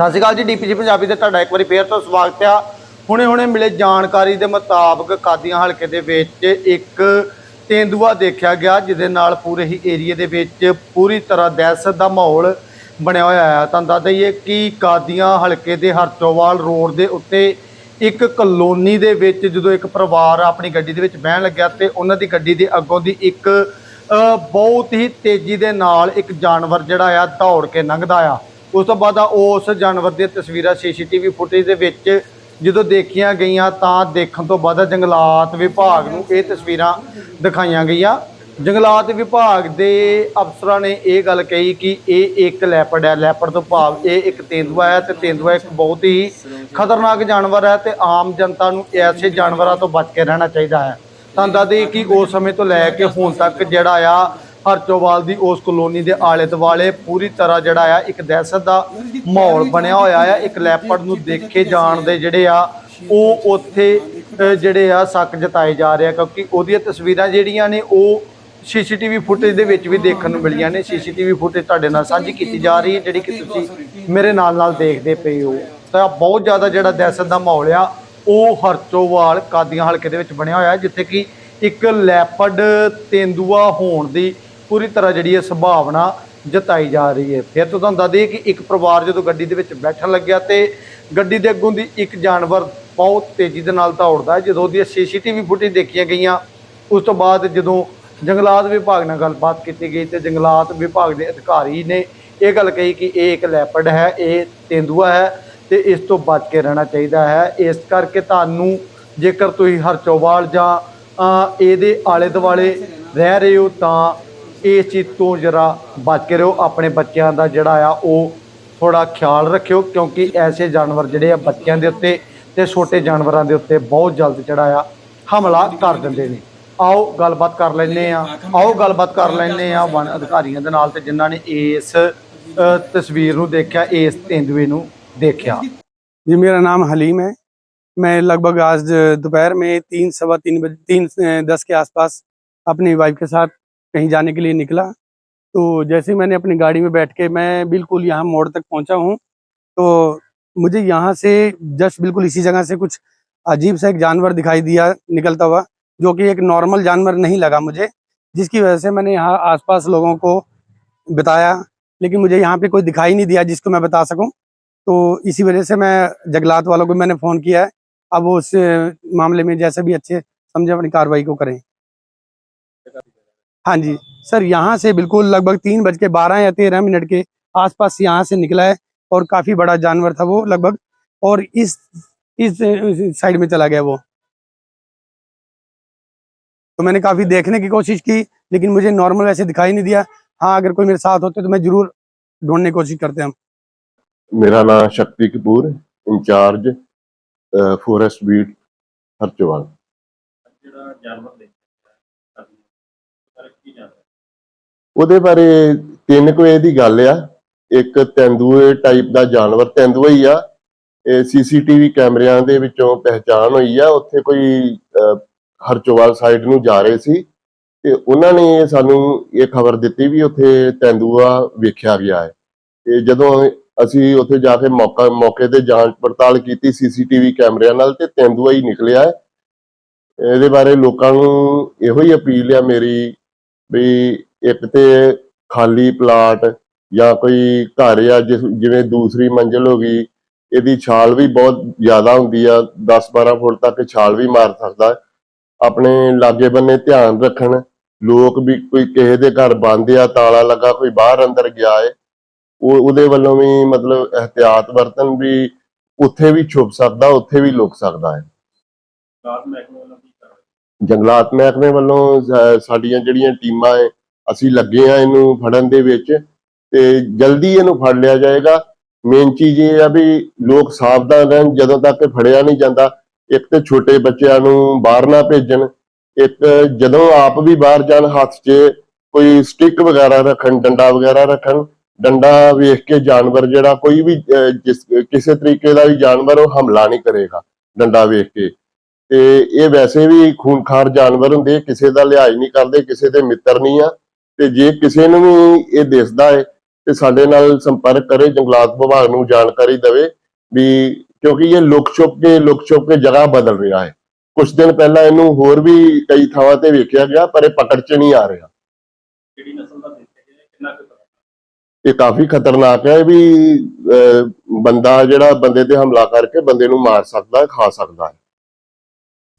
ਸਤਿ ਸ਼੍ਰੀ ਅਕਾਲ ਜੀ ਡੀਪੀਜੀ ਪੰਜਾਬੀ ਦੇ ਤੁਹਾਡਾ ਇੱਕ ਵਾਰੀ ਫੇਰ ਤੋਂ ਸਵਾਗਤ ਆ। ਹੁਣੇ ਹੁਣੇ ਮਿਲੇ ਜਾਣਕਾਰੀ ਦੇ ਮੁਤਾਬਕ ਕਾਦੀਆਂ ਹਲਕੇ ਦੇ ਵਿੱਚ ਇੱਕ ਤੇਂਦੂਆ ਦੇਖਿਆ ਗਿਆ, ਜਿਹਦੇ ਨਾਲ ਪੂਰੇ ਹੀ ਏਰੀਏ ਦੇ ਵਿੱਚ ਪੂਰੀ ਤਰ੍ਹਾਂ ਦਹਿਸ਼ਤ ਦਾ ਮਾਹੌਲ ਬਣਿਆ ਹੋਇਆ ਹੈ ਤੁਹਾਨੂੰ ਦੱਸ ਦਈਏ ਕਿ ਕਾਦੀਆਂ ਹਲਕੇ ਦੇ ਹਰਚੋਵਾਲ ਰੋਡ ਦੇ ਉੱਤੇ ਇੱਕ ਕਲੋਨੀ ਦੇ ਵਿੱਚ ਜਦੋਂ ਇੱਕ ਪਰਿਵਾਰ ਆਪਣੀ ਗੱਡੀ ਦੇ ਵਿੱਚ ਬਹਿਣ ਲੱਗਿਆ ਤੇ ਉਹਨਾਂ ਦੀ ਗੱਡੀ ਦੇ ਅੱਗੋਂ ਦੀ ਇੱਕ ਬਹੁਤ ਹੀ ਤੇਜ਼ੀ ਦੇ ਨਾਲ ਇੱਕ ਜਾਨਵਰ ਜਿਹੜਾ ਆ ਦੌੜ ਕੇ ਲੰਘਦਾ ਆ। ਉਸ ਤੋਂ ਬਾਅਦ ਉਸ ਜਾਨਵਰ ਦੀਆਂ ਤਸਵੀਰਾਂ ਸੀਸੀਟੀਵੀ ਫੁਟੇਜ ਦੇ ਵਿੱਚ ਜਦੋਂ ਦੇਖੀਆਂ ਗਈਆਂ ਤਾਂ ਦੇਖਣ ਤੋਂ ਬਾਅਦ ਜੰਗਲਾਤ ਵਿਭਾਗ ਨੂੰ ਇਹ ਤਸਵੀਰਾਂ ਦਿਖਾਈਆਂ ਗਈਆਂ। ਜੰਗਲਾਤ ਵਿਭਾਗ ਦੇ ਅਫਸਰਾਂ ਨੇ ਇਹ ਗੱਲ ਕਹੀ ਕਿ ਇਹ ਇੱਕ ਲੈਪਰਡ ਹੈ। ਲੈਪਰਡ ਤੋਂ ਭਾਵ ਇਹ ਇੱਕ ਤੇਂਦੂਆ ਹੈ ਤੇ ਤੇਂਦੂਆ ਇੱਕ ਬਹੁਤ ਹੀ ਖਤਰਨਾਕ ਜਾਨਵਰ ਹੈ ਤੇ ਆਮ ਜਨਤਾ ਨੂੰ ਐਸੇ ਜਾਨਵਰਾਂ ਤੋਂ ਬਚ ਕੇ ਰਹਿਣਾ ਚਾਹੀਦਾ ਹੈ। ਤਾਂ ਦੱਸਦੇ ਕਿ ਉਸ ਸਮੇਂ ਤੋਂ ਲੈ ਕੇ ਹੁਣ ਤੱਕ ਜਿਹੜਾ ਆ ਹਰਚੋਵਾਲ ਦੀ ਉਸ ਕਲੋਨੀ ਦੇ ਆਲੇ ਦੁਆਲੇ ਪੂਰੀ ਤਰ੍ਹਾਂ ਜਿਹੜਾ ਆ, ਇੱਕ ਦਹਿਸ਼ਤ ਦਾ ਮਾਹੌਲ ਬਣਿਆ ਹੋਇਆ ਆ। ਇੱਕ ਲੈਪੜ ਨੂੰ ਦੇਖੇ ਜਾਣ ਦੇ ਜਿਹੜੇ ਆ, ਉਹ ਉੱਥੇ ਜਿਹੜੇ ਆ, ਸ਼ੱਕ ਜਤਾਏ ਜਾ ਰਹੇ ਆ। ਕਿਉਂਕਿ ਉਹਦੀਆਂ ਤਸਵੀਰਾਂ ਜਿਹੜੀਆਂ ਨੇ, ਉਹ ਸੀਸੀਟੀਵੀ ਫੁਟੇਜ ਦੇ ਵਿੱਚ ਵੀ ਦੇਖਣ ਨੂੰ ਮਿਲੀਆਂ ਨੇ। ਸੀਸੀਟੀਵੀ ਫੁਟੇਜ ਤੁਹਾਡੇ ਨਾਲ ਸਾਂਝੀ ਕੀਤੀ ਜਾ ਰਹੀ ਹੈ, ਜਿਹੜੀ ਕਿ ਤੁਸੀਂ ਮੇਰੇ ਨਾਲ ਨਾਲ ਦੇਖਦੇ ਪਏ ਹੋ। ਤਾਂ ਬਹੁਤ ਜ਼ਿਆਦਾ ਜਿਹੜਾ ਦਹਿਸ਼ਤ ਦਾ ਮਾਹੌਲ ਆ, ਉਹ ਹਰਚੋਵਾਲ ਕਾਦੀਆਂ ਹਲਕੇ ਦੇ ਵਿੱਚ ਬਣਿਆ ਹੋਇਆ, ਜਿੱਥੇ ਕਿ ਇੱਕ ਲੈਪਡ ਤੇਂਦੂਆ ਹੋਣ ਦੀ ਪੂਰੀ ਤਰ੍ਹਾਂ ਜਿਹੜੀ ਹੈ ਸੰਭਾਵਨਾ ਜਤਾਈ ਜਾ ਰਹੀ ਹੈ। ਫਿਰ ਤੋਂ ਤੁਹਾਨੂੰ ਦੱਸ ਦਈਏ ਕਿ ਇੱਕ ਪਰਿਵਾਰ ਜਦੋਂ ਗੱਡੀ ਦੇ ਵਿੱਚ ਬੈਠਣ ਲੱਗਿਆ ਤੇ ਗੱਡੀ ਦੇ ਅੱਗੋਂ ਦੀ ਇੱਕ ਜਾਨਵਰ ਬਹੁਤ ਤੇਜ਼ੀ ਦੇ ਨਾਲ ਦੌੜਦਾ ਹੈ। ਜਦੋਂ ਉਹਦੀਆਂ ਸੀਸੀਟੀਵੀ ਫੁਟੇਜ ਦੇਖੀਆਂ ਗਈਆਂ, ਉਸ ਤੋਂ ਬਾਅਦ ਜਦੋਂ ਜੰਗਲਾਤ ਵਿਭਾਗ ਨਾਲ ਗੱਲਬਾਤ ਕੀਤੀ ਗਈ ਤੇ ਜੰਗਲਾਤ ਵਿਭਾਗ ਦੇ ਅਧਿਕਾਰੀ ਨੇ ਇਹ ਗੱਲ ਕਹੀ ਕਿ ਇਹ ਇੱਕ ਲੈਪਰਡ ਹੈ, ਇਹ ਤੇਂਦੂਆ ਹੈ ਤੇ ਇਸ ਤੋਂ ਬਚ ਕੇ ਰਹਿਣਾ ਚਾਹੀਦਾ ਹੈ। ਇਸ ਕਰਕੇ ਤੁਹਾਨੂੰ ਜੇਕਰ ਤੁਸੀਂ ਹਰਚੋਵਾਲ ਜਾਂ ਇਹਦੇ ਆਲੇ ਦੁਆਲੇ ਰਹਿ ਰਹੇ ਹੋ ਤਾਂ ਇਸ ਚੀਜ਼ ਤੋਂ ਜਰਾ ਬਚ ਕੇ ਰਹੋ ਆਪਣੇ ਬੱਚਿਆਂ ਦਾ ਜਿਹੜਾ ਆ ਉਹ ਥੋੜਾ ਖਿਆਲ ਰੱਖਿਓ ਕਿਉਂਕਿ ਐਸੇ ਜਾਨਵਰ ਜਿਹੜੇ ਆ ਬੱਚਿਆਂ ਦੇ ਉੱਤੇ ਤੇ ਛੋਟੇ ਜਾਨਵਰਾਂ ਦੇ ਉੱਤੇ ਬਹੁਤ ਜਲਦ ਜਿਹੜਾ ਆ ਹਮਲਾ ਕਰ ਦਿੰਦੇ ਨੇ ਆਓ ਗੱਲਬਾਤ ਕਰ ਲੈਂਦੇ ਆ ਆਓ ਗੱਲਬਾਤ ਕਰ ਲੈਂਦੇ ਆ ਵਨ ਅਧਿਕਾਰੀਆਂ ਦੇ ਨਾਲ ਤੇ ਜਿਨ੍ਹਾਂ ਨੇ ਇਸ ਅ, ਤਸਵੀਰ ਨੂੰ ਦੇਖਿਆ ਇਸ ਤੇਂਦੂਏ ਨੂੰ ਦੇਖਿਆ जी मेरा नाम हलीम है मैं लगभग आज दोपहर में तीन सवा तीन बजे तीन अ, दस के आसपास अपनी वाइफ के साथ कहीं जाने के लिए निकला। तो जैसे मैंने अपनी गाड़ी में बैठ के मैं बिल्कुल यहाँ मोड़ तक पहुँचा हूँ तो मुझे यहाँ से जस्ट बिल्कुल इसी जगह से कुछ अजीब सा एक जानवर दिखाई दिया, निकलता हुआ, जो कि एक नॉर्मल जानवर नहीं लगा मुझे, जिसकी वजह से मैंने यहाँ आसपास लोगों को बताया, लेकिन मुझे यहाँ पे कोई दिखाई नहीं दिया जिसको मैं बता सकूँ। तो इसी वजह से मैं जंगलात वालों को मैंने फ़ोन किया है, अब उस मामले में जैसे भी अच्छे समझे अपनी कार्रवाई को करें। हाँ जी। सर, यहाँ से बिल्कुल लगभग तीन बज के बारह या तेरह मिनट के आसपास यहाँ से निकला है और काफ़ी बड़ा जानवर था वो लगभग और इस इस साइड में चला गया वो। तो मैंने काफ़ी देखने की कोशिश की, लेकिन मुझे नॉर्मल वैसे दिखाई नहीं दिया। हाँ अगर कोई मेरे साथ होते तो मैं ज़रूर ढूँढने की कोशिश करते हम। मेरा नाम Shakti Kapoor, in-charge forest beat Harchowal ਉਹਦੇ ਬਾਰੇ ਤਿੰਨ ਕੁ ਵਜੇ ਦੀ ਗੱਲ ਆ। ਇੱਕ ਤੈਂਦੂਏ ਟਾਈਪ ਦਾ ਜਾਨਵਰ ਤੈਂਦੂਆ ਹੀ ਆ। ਇਹ ਸੀਸੀਟੀਵੀ ਕੈਮਰਿਆਂ ਦੇ ਵਿੱਚੋਂ ਪਹਿਚਾਣ ਹੋਈ ਆ। ਉੱਥੇ ਕੋਈ ਅਹ, ਹਰਚੋਵਾਲ ਸਾਈਡ ਨੂੰ ਜਾ ਰਹੇ ਸੀ। ਤੇ ਉਹਨਾਂ ਨੇ ਸਾਨੂੰ ਇਹ ਖਬਰ ਦਿੱਤੀ ਵੀ ਉੱਥੇ ਤੈਂਦੂਆ ਵੇਖਿਆ ਗਿਆ ਹੈ। ਤੇ ਜਦੋਂ ਅਸੀਂ ਉੱਥੇ ਜਾ ਕੇ ਮੌਕਾ ਮੌਕੇ ਤੇ ਜਾਂਚ ਪੜਤਾਲ ਕੀਤੀ ਸੀਸੀਟੀਵੀ ਕੈਮਰਿਆਂ ਨਾਲ ਤੇ ਤੈਂਦੂਆ ਹੀ ਨਿਕਲਿਆ ਹੈ। ਇਹਦੇ ਬਾਰੇ ਲੋਕਾਂ ਨੂੰ ਇਹੋ ਹੀ ਅਪੀਲ ਆ ਮੇਰੀ ਵੀ ਇੱਕ ਤੇ ਖਾਲੀ ਪਲਾਟ ਜਾਂ ਕੋਈ ਘਰ ਆ ਜਿਸ ਜਿਵੇਂ ਦੂਸਰੀ ਮੰਜ਼ਲ ਹੋ ਗਈ, ਇਹਦੀ ਛਾਲ ਵੀ ਬਹੁਤ ਜ਼ਿਆਦਾ ਹੁੰਦੀ ਆ 10-12 ਫੁੱਟ ਤੱਕ ਛਾਲ ਵੀ ਮਾਰ ਸਕਦਾ। ਆਪਣੇ ਲਾਗੇ ਬੰਨੇ ਧਿਆਨ ਰੱਖਣ, ਲੋਕ ਵੀ ਕੋਈ ਕਿਸੇ ਦੇ ਘਰ ਬੰਦ ਆ, ਤਾਲਾ ਲੱਗਾ, ਕੋਈ ਬਾਹਰ ਅੰਦਰ ਗਿਆ ਏ, ਉਹ ਉਹਦੇ ਵੱਲੋਂ ਵੀ ਮਤਲਬ ਇhtiyat ਵਰਤਨ ਵੀ ਉੱਥੇ ਵੀ ਛੁਪ ਸਕਦਾ, ਉੱਥੇ ਵੀ ਲੁਕ ਸਕਦਾ ਹੈ ਜੰਗਲਾਤ ਮਹਿਕਮੇ ਵੱਲੋਂ ਸਾਡੀਆਂ ਜਿਹੜੀਆਂ ਟੀਮਾਂ ਹੈ ਅਸੀਂ ਲੱਗੇ ਆ ਇਹਨੂੰ ਫੜਨ ਦੇ ਵਿੱਚ ਤੇ ਜਲਦੀ ਇਹਨੂੰ ਫੜ ਲਿਆ ਜਾਏਗਾ। ਮੇਨ ਚੀਜ਼ ਇਹ ਆ ਵੀ ਲੋਕ ਸਾਵਧਾਨ ਰਹਿਣ, ਜਦੋਂ ਤੱਕ ਇਹ ਫੜਿਆ ਨਹੀਂ ਜਾਂਦਾ, ਇੱਕ ਤੇ ਛੋਟੇ ਬੱਚਿਆਂ ਨੂੰ ਬਾਹਰ ਨਾ ਭੇਜਣ, ਇੱਕ ਜਦੋਂ ਆਪ ਵੀ ਬਾਹਰ ਜਾਣ ਹੱਥ 'ਚ ਕੋਈ ਸਟਿੱਕ ਵਗੈਰਾ ਰੱਖਣ, ਡੰਡਾ ਵਗੈਰਾ ਰੱਖਣ, ਡੰਡਾ ਵੇਖ ਕੇ ਜਾਨਵਰ ਜਿਹੜਾ ਕੋਈ ਵੀ ਕਿਸੇ ਤਰੀਕੇ ਦਾ ਵੀ ਜਾਨਵਰ ਉਹ ਹਮਲਾ ਨਹੀਂ ਕਰੇਗਾ, ਡੰਡਾ ਵੇਖ ਕੇ। ਤੇ ਇਹ ਵੈਸੇ ਵੀ ਖੂਨਖਾਰ ਜਾਨਵਰ ਹੁੰਦੇ ਕਿਸੇ ਦਾ ਲਿਹਾਜ਼ ਨਹੀਂ ਕਰਦੇ ਕਿਸੇ ਦੇ ਮਿੱਤਰ ਨਹੀਂ ਆ। ਤੇ ਜੇ ਕਿਸੇ ਨੂੰ ਵੀ ਇਹ ਦਿਸਦਾ ਹੈ ਤੇ ਸਾਡੇ ਨਾਲ ਸੰਪਰਕ ਕਰੇ ਜੰਗਲਾਤ ਵਿਭਾਗ ਨੂੰ ਜਾਣਕਾਰੀ ਦੇਵੇ ਵੀ ਕਿਉਂਕਿ ਇਹ ਲੁਕ ਛੁਪ ਕੇ ਲੁਕ ਛੁਪ ਕੇ ਜਗ੍ਹਾ ਬਦਲ ਰਿਹਾ ਹੈ ਕੁਝ ਦਿਨ ਪਹਿਲਾਂ ਇਹਨੂੰ ਹੋਰ ਵੀ ਕਈ ਥਾਵਾਂ ਤੇ ਵੇਖਿਆ ਗਿਆ ਪਰ ਇਹ ਪਕੜ 'ਚ ਨਹੀਂ ਆ ਰਿਹਾ। ਕਿਹੜੀ ਨਸਲ ਦਾ ਦੇਖਿਆ ਗਿਆ ਕਿੰਨਾ ਕੁ ਖਤਰਨਾਕ? ਇਹ ਕਾਫੀ ਖਤਰਨਾਕ ਹੈ ਵੀ ਬੰਦਾ ਜਿਹੜਾ ਬੰਦੇ ਤੇ ਹਮਲਾ ਕਰਕੇ ਬੰਦੇ ਨੂੰ ਮਾਰ ਸਕਦਾ ਹੈ ਖਾ ਸਕਦਾ ਹੈ।